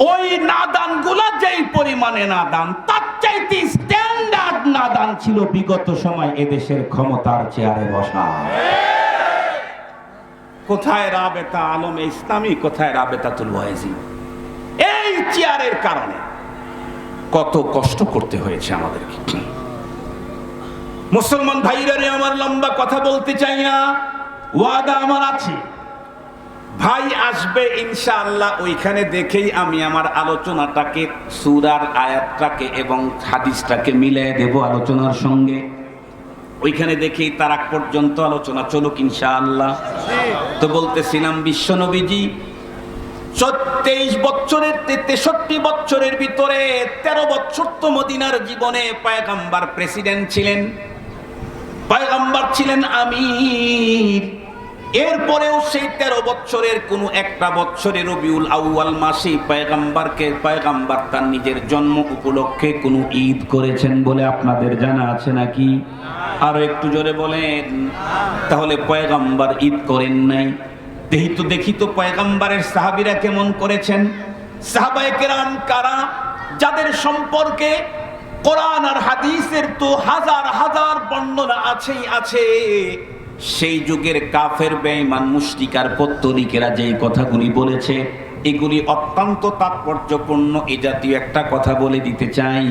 ওই নাদানগুলা যেই পরিমাণে নাদান, তার চাইতে স্ট্যান্ডার্ড নাদান ছিল বিগত সময় এদেশের ক্ষমতার চেয়ারে বসা। কোথায় রাবেতা আলম ইসলামী, কোথায় রাবেতাতুল ওয়াইজি? এই চেয়ারের কারণে। কত কষ্ট করতে হয়েছে আমাদেরকে। মুসলমান ভাইরারে আমার লম্বা কথা বলতে চাই না। ওয়াদা আমার আছে। ভাই আসবে ইনশাআল্লাহ, ওইখানে দেখেই আমি আমার আলোচনাটাকে, সুরার আয়াতটাকে এবং হাদিসটাকে মিলিয়ে দেব আলোচনার সঙ্গে। ওইখানে দেখেই তার আগ পর্যন্ত আলোচনা চলুক ইনশাআল্লাহ। তো বলতেছিলাম বিশ্বনবীজি তেইশ বছরের তেষট্টি বছরের ভিতরে তেরো বছর তো মদিনার জীবনে পায়গাম্বার প্রেসিডেন্ট ছিলেন। পায়গাম্বার ছিলেন আমির। এরপরেও সেই তেরো বছরের কোনো একটা বছরে রবিউল আউয়াল মাসে পায়গাম্বারকে পায়গাম্বার তার নিজের জন্ম উপলক্ষে কোনো ঈদ করেছেন বলে আপনাদের জানা আছে নাকি? আরও একটু জোরে বলেন। তাহলে পয়গাম্বার ঈদ করেন নাই। দেখি তো দেখি তো পয়গাম্বারের সাহাবিরা কেমন করেছেন? সাহাবায়ে কারা? যাদের সম্পর্কে কোরআন আর হাদিসের তো হাজার হাজার বর্ণনা আছেই আছে সেই যুগের কাফের বেঈমান মুশরিকার পত্তলিকেরা যেই কথাগুলি বলেছে, এগুলি অত্যন্ত তাৎপর্যপূর্ণ। এই জাতীয় একটা কথা বলে দিতে চাই,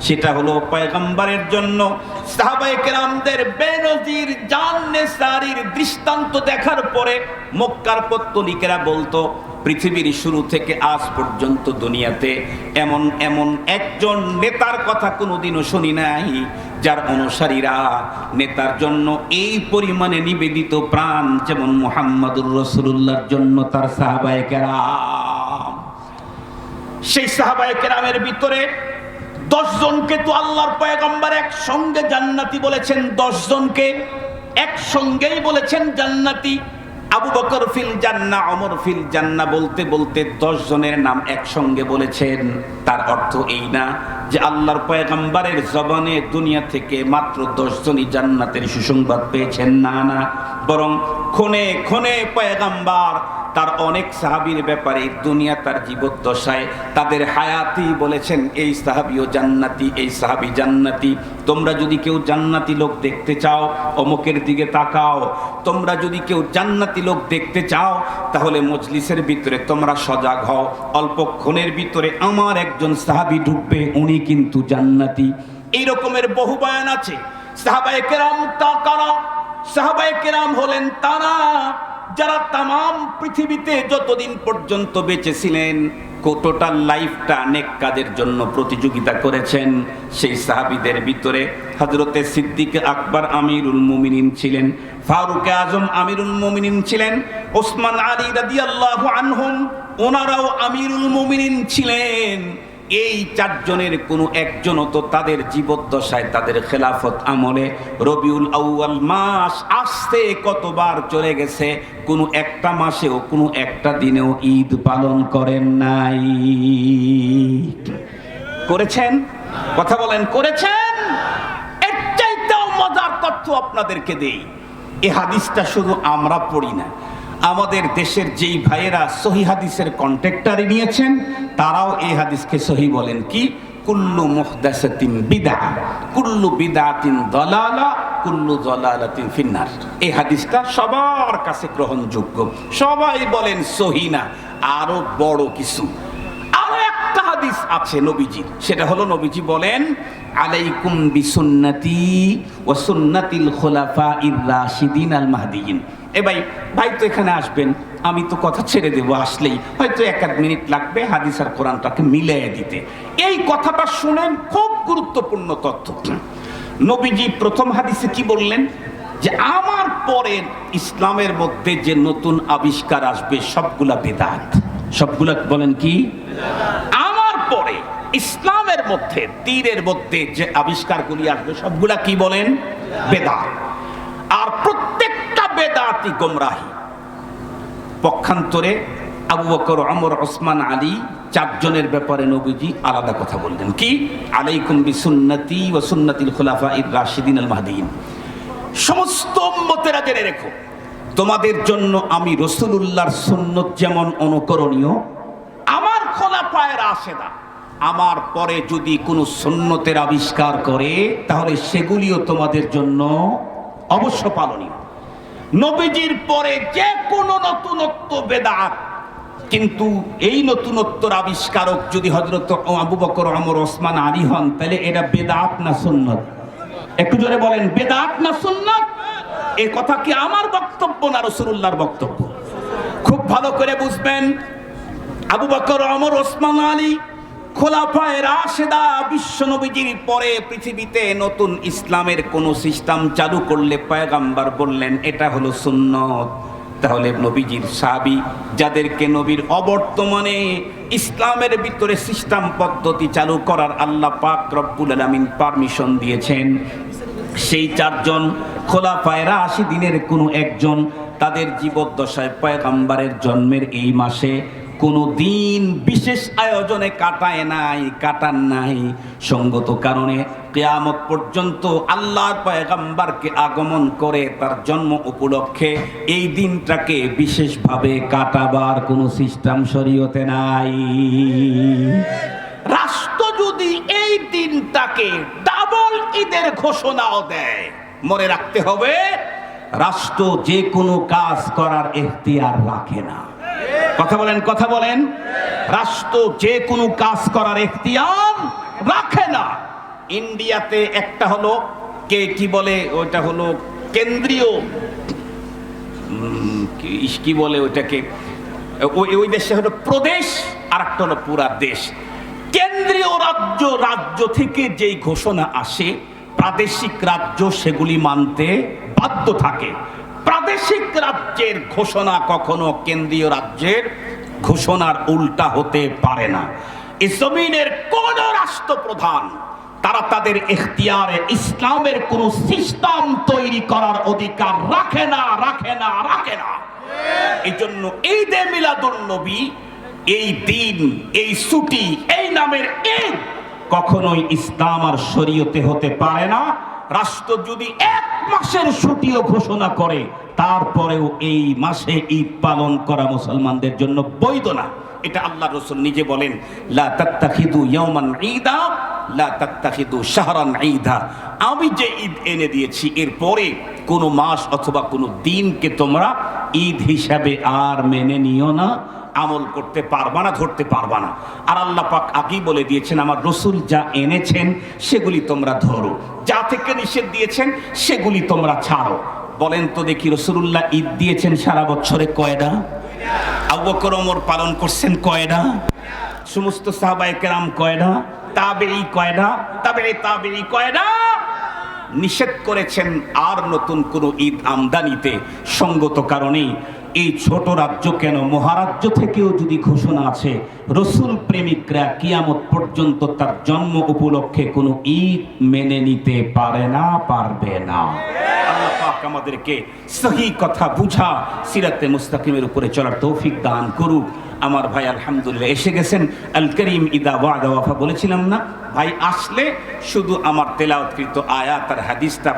সেটা হলো পয়গম্বরের জন্য সাহাবায়ে কেরামদের বেনজির জান্নে সারির দৃষ্টান্ত দেখার পরে মক্কার পত্তলিকেরা বলতো, পৃথিবীর শুরু থেকে আজ পর্যন্ত দুনিয়াতে এমন এমন একজন নেতার কথা কোনোদিনও শুনি নাই। যার অনুসারীরা নেতার জন্য এই পরিমাণে নিবেদিত প্রাণ যেমন মোহাম্মদুর রসুল্লাহর জন্য তার সাহাবায়ে কেরাম। সেই সাহাবায়ে কেরামের ভিতরে দশ জনকে তো আল্লাহর পয়গম্বর একসঙ্গে জান্নাতি বলেছেন, দশ জনকে একসঙ্গেই বলেছেন জান্নাতি। আবু বকর ফিল জান্না অমর ফিল জান্না বলতে বলতে দশ জনের নাম একসঙ্গে বলেছেন। তার অর্থ এই না যে আল্লাহর পয়গম্বরের জবানে দুনিয়া থেকে মাত্র দশ জনই জান্নাতের সুসংবাদ পেয়েছেন। না না। বরং ক্ষণে ক্ষণে পয়গম্বর তার অনেক সাহাবীর ব্যাপারে দুনিয়া তার জীবদ্দশায়। তাদের হায়াতি বলেছেন, এই সাহাবিও জান্নাতি, এই সাহাবি জান্নাতি। তোমরা যদি কেউ জান্নাতি লোক দেখতে চাও, অমুকের দিকে তাকাও। তোমরা যদি কেউ জান্নাতি লোক দেখতে চাও, তাহলে মজলিসের ভিতরে তোমরা সজাগ হও। অল্পক্ষণের ভিতরে আমার একজন সাহাবি ঢুকবে, উনি কিন্তু জান্নাতি। এই রকমের বহু বয়ান আছে। সাহাবায়ে কেরাম তা কারা সাহাবায়ে কেরাম হলেন তারা। যারা তাম পৃথিবীতে যতদিন পর্যন্ত বেঁচে ছিলেন টোটাল লাইফটা অনেক কাজের জন্য প্রতিযোগিতা করেছেন, সেই সাহাবিদের ভিতরে হজরতে সিদ্দিক আকবর আমিরুল মুমিনিন ছিলেন, ফারুক আজম আমিরুল মুমিনিন ছিলেন, ওসমান আলী রাদিয়াল্লাহু আনহুম, ওনারাও আমিরুল মুমিনিন ছিলেন। এই চারজনের কোনো একজনও তো তাদের জীবদ্দশায় তাদের খেলাফত আমলে রবিউল আউয়াল মাস আসতে কতবার চলে গেছে, কোনো একটা মাসেও, কোনো একটা দিনেও ঈদ পালন করেন নাই। করেছেন? কথা বলেন, করেছেন? এর চাইতেও মজার তথ্য আপনাদেরকে দেই। এ হাদিসটা শুধু আমরা পড়ি না। আমাদের দেশের যেই ভাইয়েরা সহি হাদিসের কন্ট্রাক্টারে নিয়েছেন, তারাও এই হাদিসকে সহি বলেন কি? কুল্লু মুহদাসাতিন বিদা কুল্লু বিদাতিন দলালা, কুল্লু দলালাতিন ফিন্নার। এই হাদিসটা সবার কাছে গ্রহণযোগ্য। সবাই বলেন সহি না, আরও বড় কিছু। আরও একটা হাদিস আছে নবীজির, সেটা হলো নবীজি বলেন, আলাইকুম বিসুন্নতি ও সুন্নাতিল খোলাফা ইর রাশিদিন আল মাহদিয়িন। এ ভাই ভাই তো এখানে আসবেন, আমি তো কথা ছেড়ে দেবো আসলেই। হয়তো এক এক মিনিট লাগবে হাদিস আর কোরআনটাকে মিলিয়ে দিতে। এই কথাটা শুনেন, খুব গুরুত্বপূর্ণ তথ্য। নবীজি প্রথম হাদিসে কি বললেন? যে আমার পরে ইসলামের মধ্যে যে নতুন আবিষ্কার আসবে, সবগুলা বেদাত। সবগুলা বলেন কি? আমার পরে ইসলামের মধ্যে, তীরের মধ্যে যে আবিষ্কারগুলি আসবে, সবগুলা কি বলেন? বেদাত। বেদাতি গোমরাহি। পক্ষান্তরে আবু বকর আমর ওসমান, আলী চারজনের ব্যাপারে নবীজি আলাদা কথা বললেন। কি? আলাইকুম বিসুন্নতি ও সুন্নাতিল খোলাফা ইর রাশিদিন আল মাহদিন। সমস্ত উম্মতেরা জেনে রেখো, তোমাদের জন্য আমি রসুলুল্লাহর সুন্নত যেমন অনুকরণীয়, আমার খোলাফায় রাশেদা। আমার পরে যদি কোনো সুন্নতের আবিষ্কার করে, তাহলে সেগুলিও তোমাদের জন্য অবশ্য পালনীয়। নবীজির পরে যে কোনো নতুনত্ব বেদাত। কিন্তু এই নতুনত্বর আবিষ্কারক যদি হজরত আবু বকর, আমর, ওসমান, আলী হন, তাহলে এটা বেদাত না সুন্নত? একটু জোরে বলেন, বেদাত না সুন্নত? এ কথা কি আমার বক্তব্য না রসুল্লাহর বক্তব্য? খুব ভালো করে বুঝবেন। আবু বকর অমর ওসমান, আলী খোলাফায় রাশেদা বিশ্ব নবীজির পরে পৃথিবীতে নতুন ইসলামের কোন সিস্টেম চালু করলে পয়গাম্বার বললেন, এটা হলো সুন্নত। তাহলে নবীজির সাবি যাদেরকে নবীর অবর্তমানে ইসলামের ভিতরে সিস্টেম পদ্ধতি চালু করার আল্লাহ পাক রব্বুল আলামিন পারমিশন দিয়েছেন, সেই চারজন খোলাফায়রা আশি দিনের কোনো একজন তাদের জীবদ্দশায় পয়গাম্বারের জন্মের এই মাসে কোনো দিন বিশেষ আয়োজনে কাটায় নাই, কাটান নাই। সঙ্গত কারণে কেয়ামত পর্যন্ত আল্লাহর পয়গাম্বারকে আগমন করে তার জন্ম উপলক্ষে এই দিনটাকে বিশেষভাবে কাটাবার কোনো সিস্টেম শরীয়তে নাই। রাষ্ট্র যদি এই দিনটাকে ডাবল ঈদের ঘোষণাও দেয়, মনে রাখতে হবে, রাষ্ট্র যে কোনো কাজ করার এখতিয়ার রাখে না। কথা বলেন কথা বলেন। রাষ্ট্র যে কোনো কাজ করার এখতিয়ার রাখে না। ইন্ডিয়াতে একটা হলো, কে কি বলে, ওইটা হলো কেন্দ্রীয় কি- বলে ওইটাকে? ওই ওই দেশে হলো প্রদেশ আর একটা হলো পুরা দেশ। কেন্দ্রীয় রাজ্য রাজ্য থেকে যেই ঘোষণা আসে, প্রাদেশিক রাজ্য সেগুলি মানতে বাধ্য থাকে। প্রাদেশিক রাজ্যের ঘোষণা কখনো কেন্দ্রীয় রাজ্যের ঘোষণার উল্টা হতে পারে না। এই জমিনের কোন রাষ্ট্রপ্রধান, তারা তাদের এখতিয়ারে ইসলামের কোন সিস্টেম তৈরি করার অধিকার রাখে না রাখে না রাখে না। এই জন্য এই দে মিলাদুল নবী, এই দিন, এই ছুটি, এই নামের ঈদ কখনোই ইসলাম আর শরীয়তে হতে পারে না। রাষ্ট্র যদি এক মাসের ছুটিও ঘোষণা করে, তারপরেও এই মাসে ঈদ পালন করা মুসলমানদের জন্য বৈধ না। এটা আল্লাহ রসুল নিজে বলেন, লা তাত্তাখিদু ইয়াওমান ঈদা, লা তাত্তাখিদু শাহরান ঈদা। আমি যে ঈদ এনে দিয়েছি এরপরে কোনো মাস অথবা কোনো দিনকে তোমরা ঈদ হিসাবে আর মেনে নিও না। আমল করতে পারবা না, ধরতে পারবা না। আর আল্লাহ পাক আগেই বলে দিয়েছেন, আমার রসুল যা এনেছেন, সেগুলি তোমরা ধরো। যা থেকে নিষেধ দিয়েছেন, সেগুলি তোমরা ছাড়ো। বলেন তো দেখি রসুল্লাহ ঈদ দিয়েছেন সারা বছরে কয়টা আবু বকর, ওমর পালন করছেন কয়টা সমস্ত সাহাবায়ে কেরাম কয়টা তাবেই কয়টা তাবেই তাবেই কয়টা নিষেধ করেছেন আর নতুন কোনো ঈদ আমদানিতে। সঙ্গত কারণেই এই ছোট রাজ্য কেন? মহারাজ্য থেকেও যদি ঘোষণা আছে, রসুল প্রেমিকরা কিয়ামত পর্যন্ত তার জন্ম উপলক্ষে কোনো ঈদ মেনে নিতে পারে না, পারবে না। আমাদেরকে সহি কথা বুঝা, সিরাতে মুস্তাকিমের উপরে চলার তৌফিক দান করুক। আমার ভাই আলহামদুলিল্লাহ এসে গেছেন। আল করিম ইদা ওয়াদা ওয়াফা বলেছিলাম না, ভাই আসলে শুধু আমার তেলাওয়াতকৃত আয়াত আর হাদিসটা